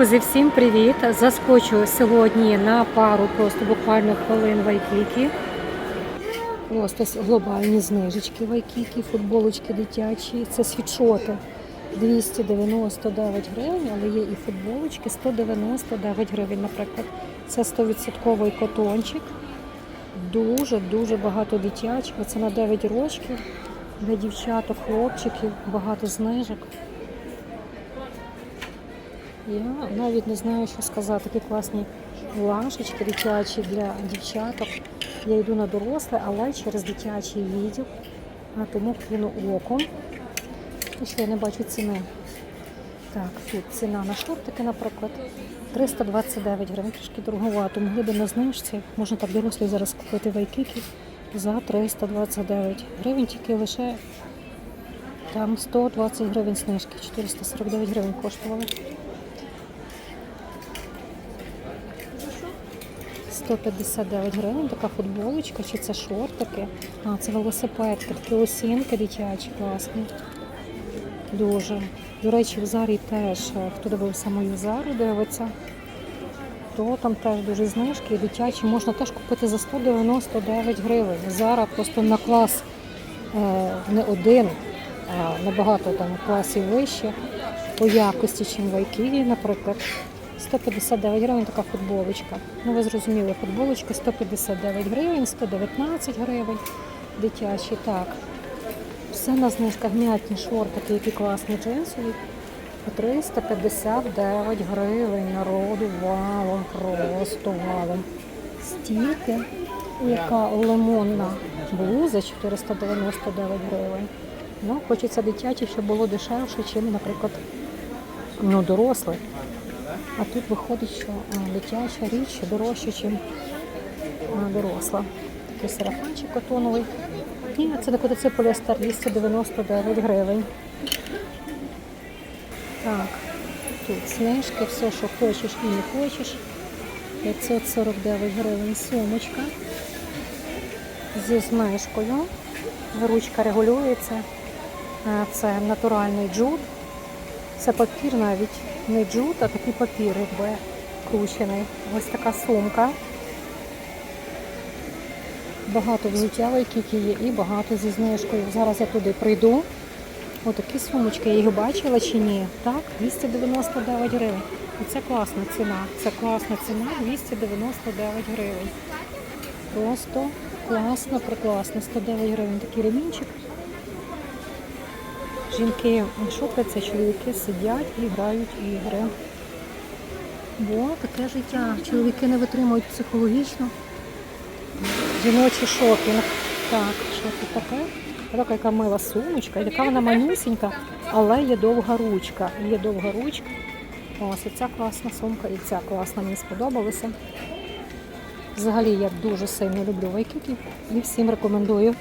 Друзі, всім привіт! Заскочу сьогодні на пару просто буквально хвилин вайкіки. Просто глобальні знижечки вайкіки, футболочки дитячі. Це світшоти 299 гривень, але є і футболочки 199 гривень, наприклад. Це 100% котончик. Дуже-дуже багато дитячих. Це на 9 років. Для дівчаток, хлопчиків, багато знижок. Я навіть не знаю, що сказати. Такі класні лашечки дитячі для дівчаток. Я йду на доросле, але через дитячий відділ, а тому кину оком. І що я не бачу ціни. Так, тут ціна на шортики, наприклад, 329 гривень, трішки дороговато. Могли би на знижці, можна так дорослі зараз купити вайкіки за 329 гривень, тільки лише там 120 гривень знижки, 449 гривень коштували. 159 гривень, така футболочка, чи це шортики. А, це велосипедки, такі осінки дитячі, класні. Дуже. До речі, в Зарі теж, е, хто дивився мою Зару, дивиться, то там теж дуже знижки дитячі можна теж купити за 199 гривень. Зара просто на клас е, не один, а набагато там класів вище по якості, чим в Айківі, наприклад. 159 гривень така футболочка. Ну, ви зрозуміли, футболочка 159 гривень, 119 гривень дитячі. Так. Все на знижках м'ятні шортики, які класні джинсові. 359 гривень народу валом, просто валом. Стільки, яка лимонна блуза 499 гривень. Ну, хочеться дитячі, щоб було дешевше, ніж, наприклад, ну, дорослий. А тут виходить, що дитяча річ дорожча, ніж доросла. Такий сарафанчик котоновий. І це не це поліестер 299 гривень. Так, тут знижки, все, що хочеш і не хочеш. 549 гривень сумочка зі знижкою. Ручка регулюється. Це натуральний джут. Це папір навіть не джут, а такий папір, якби кручений. Ось така сумка. Багато взуття Айкікі є і багато зі знижкою. Зараз я туди прийду. Отакі сумочки, я їх бачила чи ні? Так, 299 гривень. І це класна ціна. Це класна ціна 299 гривень. Просто класно, прекрасно. 109 гривень такий ремінчик. Жінки шопляться, чоловіки сидять і грають ігри. Бо таке життя. Чоловіки не витримують психологічно. Жіночий шопінг. Так, що тут таке? Така яка мила сумочка, і така вона манюсінька, але є довга ручка. Є довга ручка. Ось і ця класна сумка, і ця класна мені сподобалася. Взагалі я дуже сильно люблю вайкіки і всім рекомендую.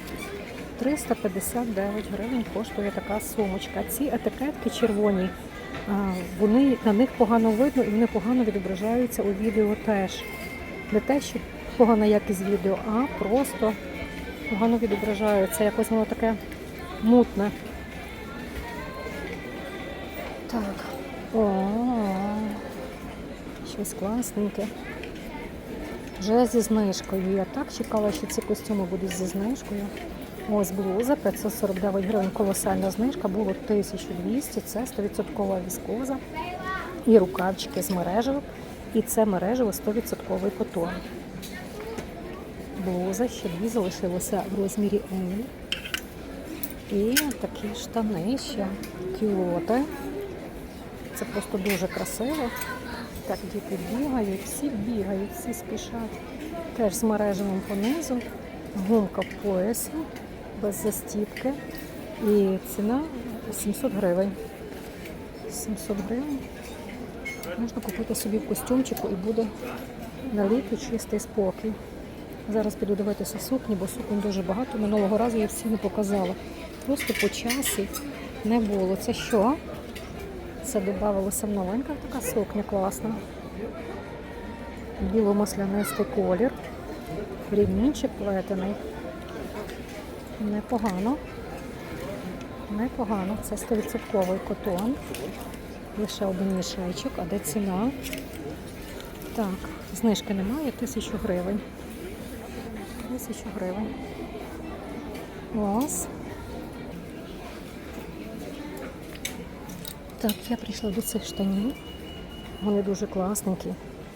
359 гривень коштує така сумочка. Ці етикетки червоні, вони на них погано видно і вони погано відображаються у відео теж. Не те, що погана якість відео, а просто погано відображаються. Якось воно таке мутне. Так. О, щось класненьке. Вже зі знижкою. Я так чекала, що ці костюми будуть зі знижкою. Ось блуза 549 гривень, колосальна знижка, було 1200, це 100% віскоза. І рукавчики з мережево. І це мережево 100% котон. Блуза, ще дві залишилося в розмірі L. І такі штани ще кілоти. Це просто дуже красиво. Так, діти бігають, всі бігають, всі спішать. Теж з мережевим понизу, гумка в поясі, без застіпки. І ціна 700 гривень. 700 гривень. Можна купити собі в костюмчику і буде на чистий спокій. Зараз піду дивитися сукні, бо суконь дуже багато. Минулого разу я всі не показала. Просто по часі не було. Це що? Це додавалося новенька така сукня класна. Біло-маслянистий колір. Ремінчик плетений. Непогано. Непогано. Це 100% котон. Лише один мішечок, а де ціна? Так, знижки немає, тисячу гривень. Тисячу гривень. Ось. Так, я прийшла до цих штанів. Вони дуже класненькі,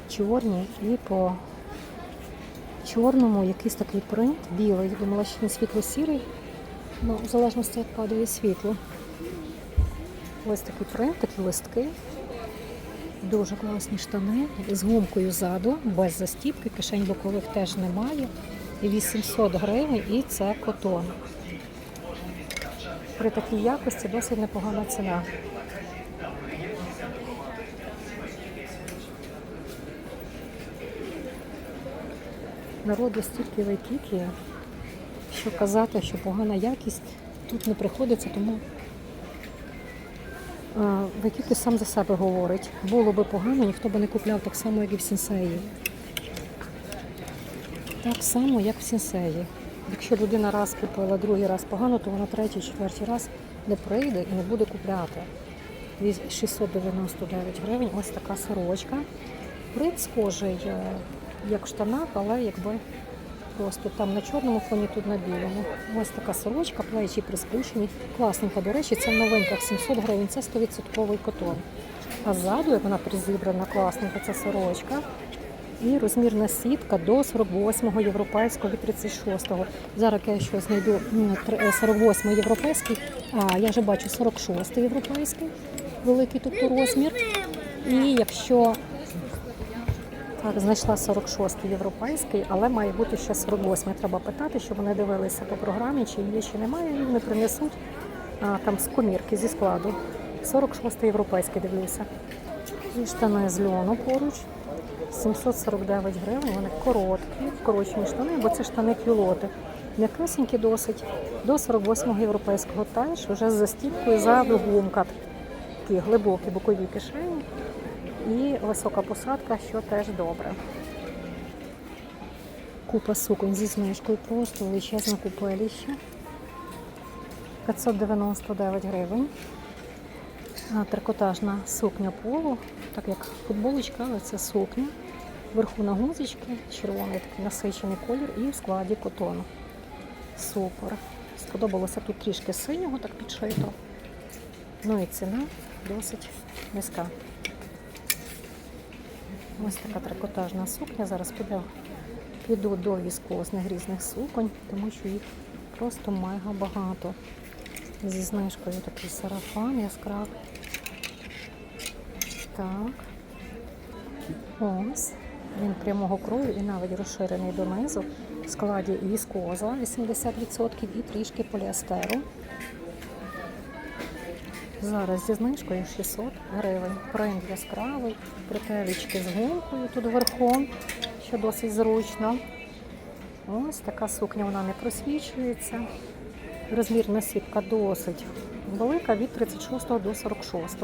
чорні і по чорному якийсь такий принт білий. Я Думала, що він світло-сірий, ну, в залежності як падає світло. Ось такий принт, такі листки. Дуже класні штани з гумкою ззаду, без застіпки, кишень бокових теж немає. 800 гривень і це котон. При такій якості досить непогана ціна. Народу стільки вайкіки, що казати, що погана якість тут не приходиться, тому Вайкіки сам за себе говорить. Було би погано, ніхто би не купляв так само, як і в сінсеї. Так само, як в сінсеї. Якщо людина раз купила, другий раз погано, то вона третій, четвертий раз не прийде і не буде купляти. 699 гривень, ось така сорочка. Принт схожий, е, як в штанах, але якби просто там на чорному фоні, тут на білому. Ось така сорочка, плечі приспущені. Класненька, до речі, це в новинках 700 гривень, це 100% котон. А ззаду, як вона призібрана, класненька ця сорочка. І розмірна сітка до 48-го європейського від 36-го. Зараз я ще знайду м, тр- е, 48-й європейський, а я вже бачу 46-й європейський, великий тобто розмір. І якщо так, знайшла 46-й європейський, але має бути ще 48-й. Треба питати, щоб вони дивилися по програмі, чи є, чи немає, і вони принесуть а, там з комірки зі складу. 46-й європейський дивлюся. І штани з льону поруч. 749 гривень, вони короткі, вкорочені штани, бо це штани кюлоти. М'якесенькі досить. До 48-го європейського теж вже з застіпкою ззаду гумка. Такі глибокі бокові кишені і висока посадка, що теж добре. Купа суконь зі знижкою, просто величезне купеліще. 599 гривень. Трикотажна сукня полу, так як футболочка, але це сукня. Вверху на гузочки, червоний такий насичений колір і в складі котону. Супер. Сподобалося тут трішки синього, так підшито. Ну і ціна досить низька. Ось така трикотажна сукня. Зараз піду, піду до віскозних різних суконь, тому що їх просто мега багато. Зі знижкою такий сарафан яскравий. Так. Ось. Він прямого крою і навіть розширений донизу. В складі віскоза 80% і трішки поліестеру. Зараз зі знижкою 600 гривень. Принт яскравий, бретелечки з гумкою тут верхом, що досить зручно. Ось така сукня вона не просвічується. Розмірна сітка досить велика від 36 до 46.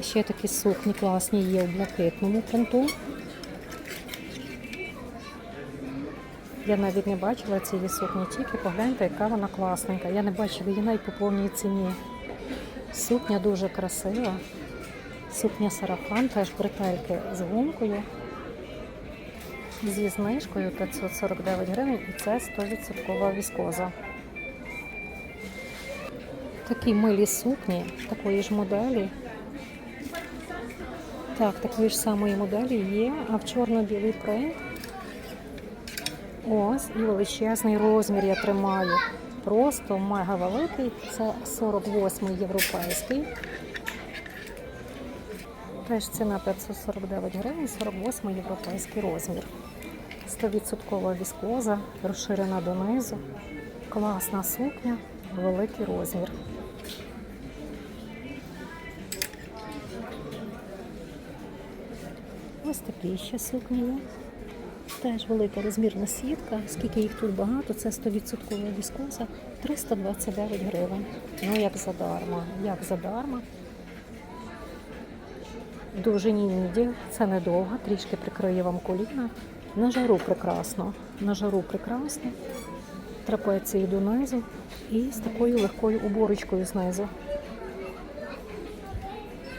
Ще такі сукні класні є у блакитному принту. Я навіть не бачила цієї сукні, тільки погляньте, яка вона класненька. Я не бачила її навіть по повній ціні. Сукня дуже красива. Сукня сарафан, теж бретельки з гумкою. Зі знижкою 549 гривень і це 100% віскоза. Такі милі сукні, такої ж моделі. Так, такої ж самої моделі є, а в чорно-білий принт. Ось і величезний розмір я тримаю. Просто мега великий. Це 48-й європейський. Теж ціна 549 гривень, 48 європейський розмір. 100% віскоза, розширена донизу. Класна сукня, великий розмір. Ось такі ще сукні є. Теж велика розмірна сітка. Скільки їх тут багато, це 100% віскоза, 329 гривень. Ну як задарма, як задарма. Довжині міді, це недовго, трішки прикриє вам коліна. На жару прекрасно. На жару прекрасно. Трапеції донизу і з такою легкою уборочкою знизу.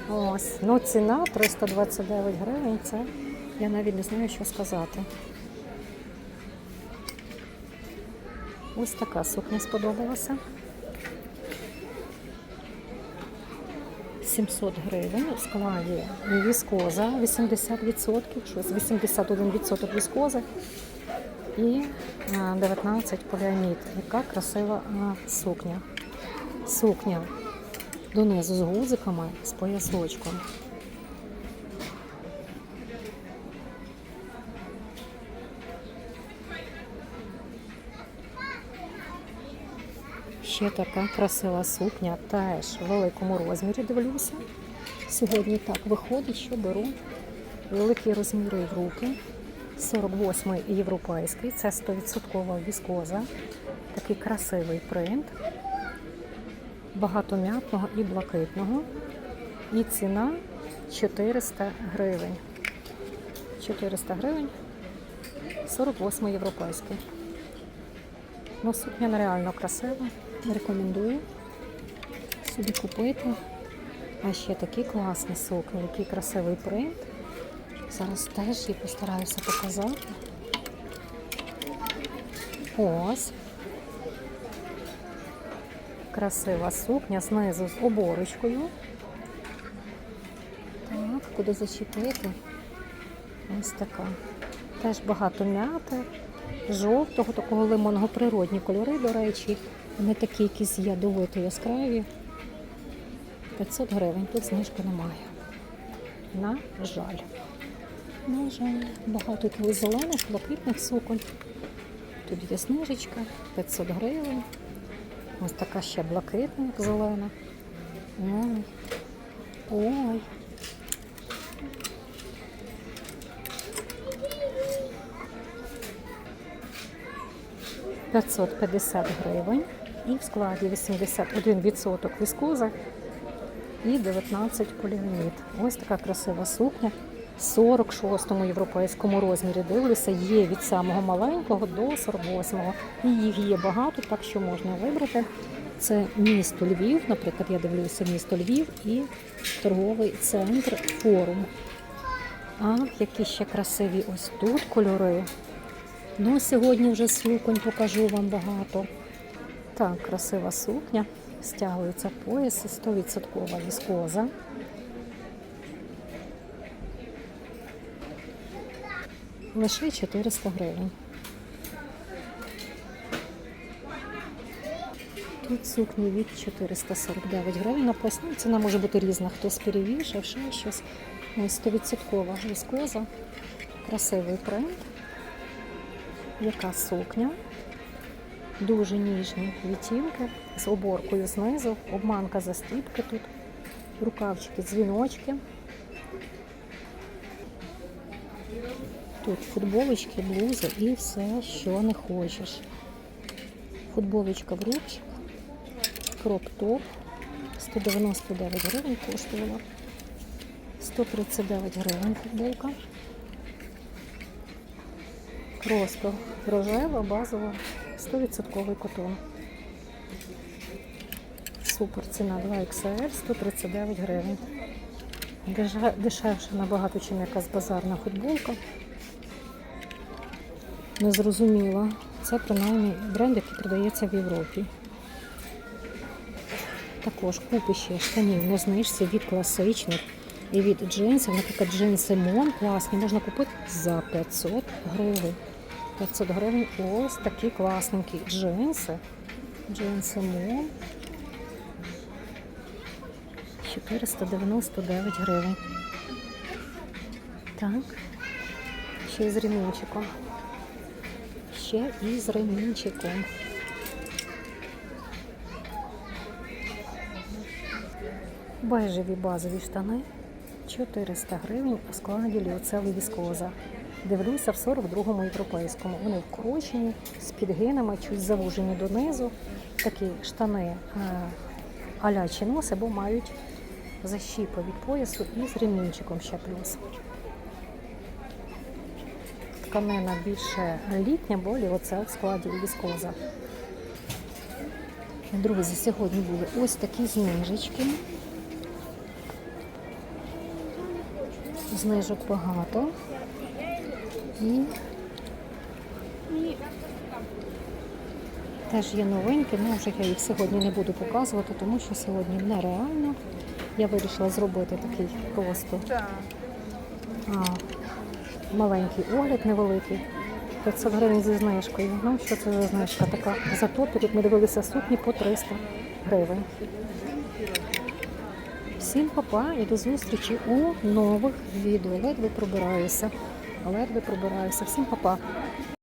Ось, ну ціна 329 гривень. Це я навіть не знаю, що сказати. Ось така сукня сподобалася. 700 гривень у складі віскоза 80%, щось 81% віскози і 19 поліамід. Яка красива сукня. Сукня донизу з гузиками, з поясочком. Ще така красива сукня, теж в великому розмірі дивлюся. Сьогодні так виходить, що беру великі розміри в руки. 48-й європейський, це 100% віскоза. Такий красивий принт. Багато м'ятного і блакитного. І ціна 400 гривень. 400 гривень, 48 європейський. Ну, сукня нереально красива. Рекомендую собі купити. А ще такі класні сукні, який красивий принт. Зараз теж її постараюся показати. Ось. Красива сукня знизу з оборочкою. Так, куди зачепити? Ось така. Теж багато м'яти, жовтого, такого лимонного природні кольори, до речі. Вони такі якісь ядовито яскраві. 500 гривень, тут знижки немає. На жаль. На жаль, багато якихось зелених, блакитних суконь. Тут є снижечка, 500 гривень. Ось така ще блакитна, як зелена. Ой. Ой. П'ятсот п'ятдесят гривень і в складі 81% віскоза і 19 поліамід. Ось така красива сукня. 46-му європейському розмірі дивлюся, є від самого маленького до 48-го. І їх є багато, так що можна вибрати. Це місто Львів, наприклад, я дивлюся місто Львів і торговий центр форум. А які ще красиві ось тут кольори. Ну, сьогодні вже суконь покажу вам багато. Так, красива сукня. Стягується пояс, 100% віскоза. Лише 400 гривень. Тут сукні від 449 гривень. Написано, ціна може бути різна. Хтось перевішав, ще щось. Ось 100% віскоза. Красивий принт. Яка сукня? Дуже ніжні відтінки з оборкою знизу, обманка застіпки тут, рукавчики, дзвіночки. Тут футболочки, блузи і все, що не хочеш. Футболочка в рубчик, кроп-топ, 199 гривень коштувала. 139 гривень футболка. Просто рожева, базова, 100% котон. Супер ціна 2XL, 139 гривень. Дешевше набагато, чим якась базарна футболка. Незрозуміло. Це принаймні бренд, який продається в Європі. Також купи ще штанів на знижці від класичних і від джинсів. Наприклад, джинси Мон класні можна купити за 500 гривень. 500 гривень ось такі класненькі джинси. Джинси Мон. 499 гривень. Так. Ще й з ремінчиком. Ще і з ремінчиком. Бежеві базові штани 400 гривень у складі ліоцели віскоза. Дивлюся в 42-му європейському. Вони вкручені з підгинами, чуть завужені донизу. Такі штани е, а-ля чиноси, бо мають защіпи від поясу і з ремінчиком ще плюс. Тканина більше літня, бо ліоцел в складі віскоза. Друзі, сьогодні були ось такі знижечки. Знижок багато. І теж є новинки, ну вже я їх сьогодні не буду показувати, тому що сьогодні нереально. Я вирішила зробити такий просто а, маленький огляд, невеликий. 500 гривень зі знижкою. Ну, що це за знижка така? За топі ми дивилися сукні по 300 гривень. Всім папа і до зустрічі у нових відео. Ледве пробираюся. Ледве пробираюся. Всім папа.